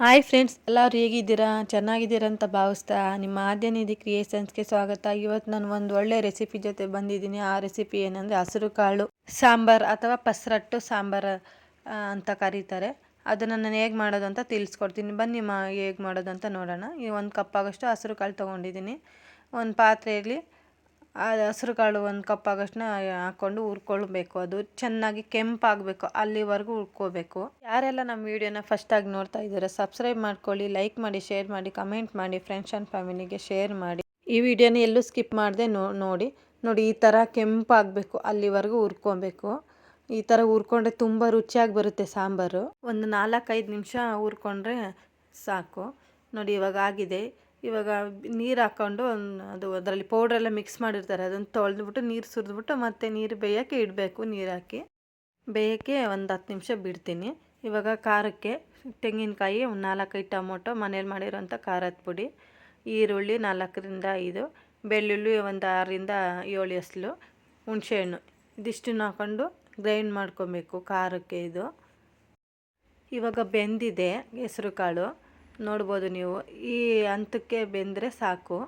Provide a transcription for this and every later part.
Hi friends, ಎಲ್ಲರೂ ಹೇಗಿದ್ದೀರಾ? ಚೆನ್ನಾಗಿದ್ದೀರಾ ಅಂತ ಭಾವಿಸ್ತಾ ನಿಮ್ಮ ಆದ್ಯನಿಧಿ ಕ್ರಿಯೇಷನ್ಸ್ಗೆ ಸ್ವಾಗತ. ಇವತ್ತು ನಾನು ಒಂದು ಒಳ್ಳೆ ರೆಸಿಪಿ ಜೊತೆ ಬಂದಿದ್ದೀನಿ. ಆ ರೆಸಿಪಿ ಏನಂದರೆ ಹಸಿರು ಕಾಳು, ಸಾಂಬಾರ್ ಅಥವಾ ಪಸರಟ್ಟು ಸಾಂಬಾರ್ ಅಂತ ಕರೀತಾರೆ. ಅದನ್ನು ನಾನು ಹೇಗೆ ಮಾಡೋದು ಅಂತ ತಿಳಿಸ್ಕೊಡ್ತೀನಿ. ಬನ್ನಿ ಮಾ, ಹೇಗೆ ಮಾಡೋದು ಅಂತ ನೋಡೋಣ. ಈ ಒಂದು ಕಪ್ ಆಗೋಷ್ಟು ಹಸಿರು ಕಾಳು ತೊಗೊಂಡಿದ್ದೀನಿ. ಒಂದು ಪಾತ್ರೆಯಲ್ಲಿ ಹಸಿರು ಕಾಳು ಒಂದು ಕಪ್ ಆಗೋಷ್ಟನ್ನ ಹಾಕ್ಕೊಂಡು ಹುರ್ಕೊಳ್ಬೇಕು. ಅದು ಚೆನ್ನಾಗಿ ಕೆಂಪಾಗಬೇಕು. ಅಲ್ಲಿವರೆಗೂ ಹುರ್ಕೋಬೇಕು. ಯಾರೆಲ್ಲ ನಮ್ಮ ವಿಡಿಯೋನ ಫಸ್ಟಾಗಿ ನೋಡ್ತಾ ಇದ್ದೀರಾ ಸಬ್ಸ್ಕ್ರೈಬ್ ಮಾಡ್ಕೊಳ್ಳಿ ಲೈಕ್ ಮಾಡಿ ಶೇರ್ ಮಾಡಿ ಕಮೆಂಟ್ ಮಾಡಿ ಫ್ರೆಂಡ್ಸ್ ಆ್ಯಂಡ್ ಫ್ಯಾಮಿಲಿಗೆ ಶೇರ್ ಮಾಡಿ. ಈ ವಿಡಿಯೋನ ಎಲ್ಲೂ ಸ್ಕಿಪ್ ಮಾಡದೆ ನೋಡಿ. ನೋಡಿ, ಈ ಥರ ಕೆಂಪಾಗಬೇಕು. ಅಲ್ಲಿವರೆಗೂ ಹುರ್ಕೊಬೇಕು. ಈ ಥರ ಹುರ್ಕೊಂಡ್ರೆ ತುಂಬ ರುಚಿಯಾಗಿ ಬರುತ್ತೆ ಸಾಂಬಾರು. ಒಂದು ನಾಲ್ಕೈದು ನಿಮಿಷ ಹುರ್ಕೊಂಡ್ರೆ ಸಾಕು. ನೋಡಿ, ಇವಾಗ ಆಗಿದೆ. ಇವಾಗ ನೀರು ಹಾಕ್ಕೊಂಡು ಅದು ಅದರಲ್ಲಿ ಪೌಡ್ರೆಲ್ಲ ಮಿಕ್ಸ್ ಮಾಡಿರ್ತಾರೆ. ಅದನ್ನು ತೊಳೆದ್ಬಿಟ್ಟು ನೀರು ಸುರಿದ್ಬಿಟ್ಟು ಮತ್ತೆ ನೀರು ಬೇಯೋಕ್ಕೆ ಇಡಬೇಕು. ನೀರು ಹಾಕಿ ಬೇಯೋಕ್ಕೆ ಒಂದು ಹತ್ತು ನಿಮಿಷ ಬಿಡ್ತೀನಿ. ಇವಾಗ ಖಾರಕ್ಕೆ ತೆಂಗಿನಕಾಯಿ ಒಂದು ನಾಲ್ಕೈದು ಟೊಮೊಟೊ, ಮನೇಲಿ ಮಾಡಿರೋಂಥ ಖಾರದ ಪುಡಿ, ಈರುಳ್ಳಿ ನಾಲ್ಕರಿಂದ ಐದು, ಬೆಳ್ಳುಳ್ಳಿ ಒಂದು ಆರರಿಂದ ಏಳು ಎಸ್ಲು, ಹುಣಸೆಹಣ್ಣು. ಇದಿಷ್ಟನ್ನು ಹಾಕೊಂಡು ಗ್ರೈಂಡ್ ಮಾಡ್ಕೊಬೇಕು ಖಾರಕ್ಕೆ ಇದು. ಇವಾಗ ಬೆಂದಿದೆ ಹೆಸರು ಕಾಳು ನೋಡ್ಬೋದು ನೀವು. ಈ ಹಂತಕ್ಕೆ ಬೆಂದರೆ ಸಾಕು.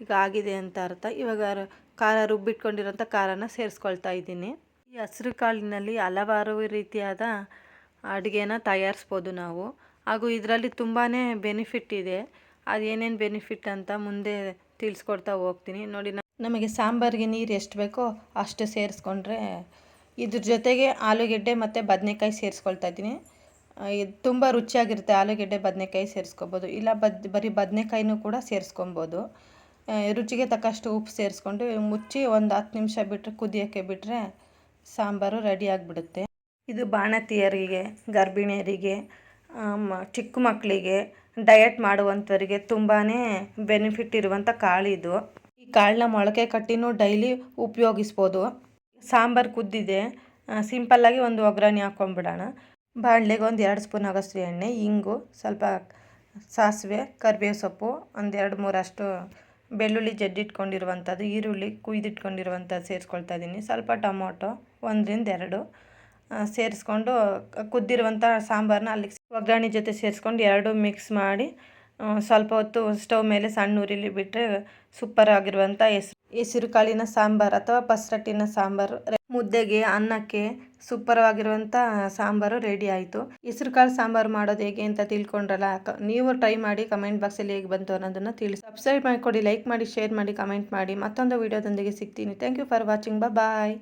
ಈಗ ಆಗಿದೆ ಅಂತ ಅರ್ಥ. ಇವಾಗ ಖಾರ ರುಬ್ಬಿಟ್ಕೊಂಡಿರೋಂಥ ಖಾರನ ಸೇರಿಸ್ಕೊಳ್ತಾ ಇದ್ದೀನಿ. ಈ ಹಸಿರು ಕಾಳಿನಲ್ಲಿ ಹಲವಾರು ರೀತಿಯಾದ ಅಡುಗೆನ ತಯಾರಿಸ್ಬೋದು ನಾವು. ಹಾಗೂ ಇದರಲ್ಲಿ ತುಂಬಾ ಬೆನಿಫಿಟ್ ಇದೆ. ಅದೇನೇನು ಬೆನಿಫಿಟ್ ಅಂತ ಮುಂದೆ ತಿಳಿಸ್ಕೊಡ್ತಾ ಹೋಗ್ತೀನಿ. ನೋಡಿ ನಮಗೆ ಸಾಂಬಾರಿಗೆ ನೀರು ಎಷ್ಟು ಬೇಕೋ ಅಷ್ಟು ಸೇರಿಸ್ಕೊಂಡ್ರೆ ಇದ್ರ ಜೊತೆಗೆ ಆಲೂಗೆಡ್ಡೆ ಮತ್ತು ಬದನೆಕಾಯಿ ಸೇರಿಸ್ಕೊಳ್ತಾ ಇದ್ದೀನಿ. ತುಂಬ ರುಚಿಯಾಗಿರುತ್ತೆ ಆಲೂಗೆಡ್ಡೆ, ಬದನೆಕಾಯಿ ಸೇರಿಸ್ಕೊಬೋದು. ಇಲ್ಲ ಬದ್, ಬರೀ ಬದನೆಕಾಯಿನೂ ಕೂಡ ಸೇರಿಸ್ಕೊಬೋದು. ರುಚಿಗೆ ತಕ್ಕಷ್ಟು ಉಪ್ಪು ಸೇರಿಸ್ಕೊಂಡು ಮುಚ್ಚಿ ಒಂದು ಹತ್ತು ನಿಮಿಷ ಬಿಟ್ಟರೆ ಕುದಿಯೋಕ್ಕೆ ಬಿಟ್ಟರೆ ಸಾಂಬಾರು ರೆಡಿ ಆಗಿಬಿಡುತ್ತೆ. ಇದು ಬಾಣತಿಯರಿಗೆ, ಗರ್ಭಿಣಿಯರಿಗೆ ಚಿಕ್ಕ ಮಕ್ಕಳಿಗೆ, ಡಯಟ್ ಮಾಡುವಂಥವರಿಗೆ ತುಂಬಾ ಬೆನಿಫಿಟ್ ಇರುವಂಥ ಇದು. ಈ ಕಾಳನ್ನ ಮೊಳಕೆ ಕಟ್ಟಿನೂ ಡೈಲಿ ಉಪಯೋಗಿಸ್ಬೋದು. ಸಾಂಬಾರು ಕುದ್ದಿದೆ. ಸಿಂಪಲ್ಲಾಗಿ ಒಂದು ಒಗ್ಗರಣೆ ಹಾಕ್ಕೊಂಬಿಡೋಣ ಬಾಣಲೆಗೆ ಒಂದು ಎರಡು ಸ್ಪೂನ್ ಆಗೋಷ್ಟು ಎಣ್ಣೆ, ಇಂಗು, ಸ್ವಲ್ಪ ಸಾಸಿವೆ, ಕರಿಬೇವು ಸೊಪ್ಪು, ಒಂದು ಎರಡು ಮೂರಷ್ಟು ಬೆಳ್ಳುಳ್ಳಿ ಜಡ್ಡಿಟ್ಕೊಂಡಿರುವಂಥದ್ದು ಈರುಳ್ಳಿ ಕುಯ್ದಿಟ್ಕೊಂಡಿರುವಂಥದ್ದು ಸೇರಿಸ್ಕೊಳ್ತಾ ಇದ್ದೀನಿ ಸ್ವಲ್ಪ ಟೊಮೊಟೊ ಒಂದರಿಂದ ಎರಡು ಸೇರಿಸ್ಕೊಂಡು ಕುದ್ದಿರುವಂಥ ಸಾಂಬಾರನ್ನ ಅಲ್ಲಿಗೆ ಒಗ್ಗರಣೆ ಜೊತೆ ಸೇರಿಸ್ಕೊಂಡು ಎರಡು ಮಿಕ್ಸ್ ಮಾಡಿ ಸ್ವಲ್ಪ ಹೊತ್ತು ಸ್ಟವ್ ಮೇಲೆ ಸಣ್ಣ ಉರಿಲಿ ಬಿಟ್ಟರೆ ಸೂಪರ್ ಆಗಿರುವಂಥ ಹೆಸರು ಹೆಸರು ಕಾಳಿನ ಸಾಂಬಾರು ಅಥವಾ ಪಸ್ರಟ್ಟಿನ ಸಾಂಬಾರು ಮುದ್ದೆಗೆ, ಅನ್ನಕ್ಕೆ ಸೂಪರವಾಗಿರುವಂಥ ಸಾಂಬಾರು ರೆಡಿ ಆಯಿತು. ಹೆಸರು ಕಾಳು ಸಾಂಬಾರು ಮಾಡೋದು ಹೇಗೆ ಅಂತ ತಿಳ್ಕೊಂಡ್ರಲ್ಲ ನೀವು ಟ್ರೈ ಮಾಡಿ ಕಮೆಂಟ್ ಬಾಕ್ಸಲ್ಲಿ ಹೇಗೆ ಬಂತು ಅನ್ನೋದನ್ನು ತಿಳಿಸಿ. ಸಬ್ಸ್ಕ್ರೈಬ್ ಮಾಡಿಕೊಡಿ ಲೈಕ್ ಮಾಡಿ ಶೇರ್ ಮಾಡಿ ಕಮೆಂಟ್ ಮಾಡಿ. ಮತ್ತೊಂದು ವಿಡಿಯೋದೊಂದಿಗೆ ಸಿಗ್ತೀನಿ. Thank you for watching bye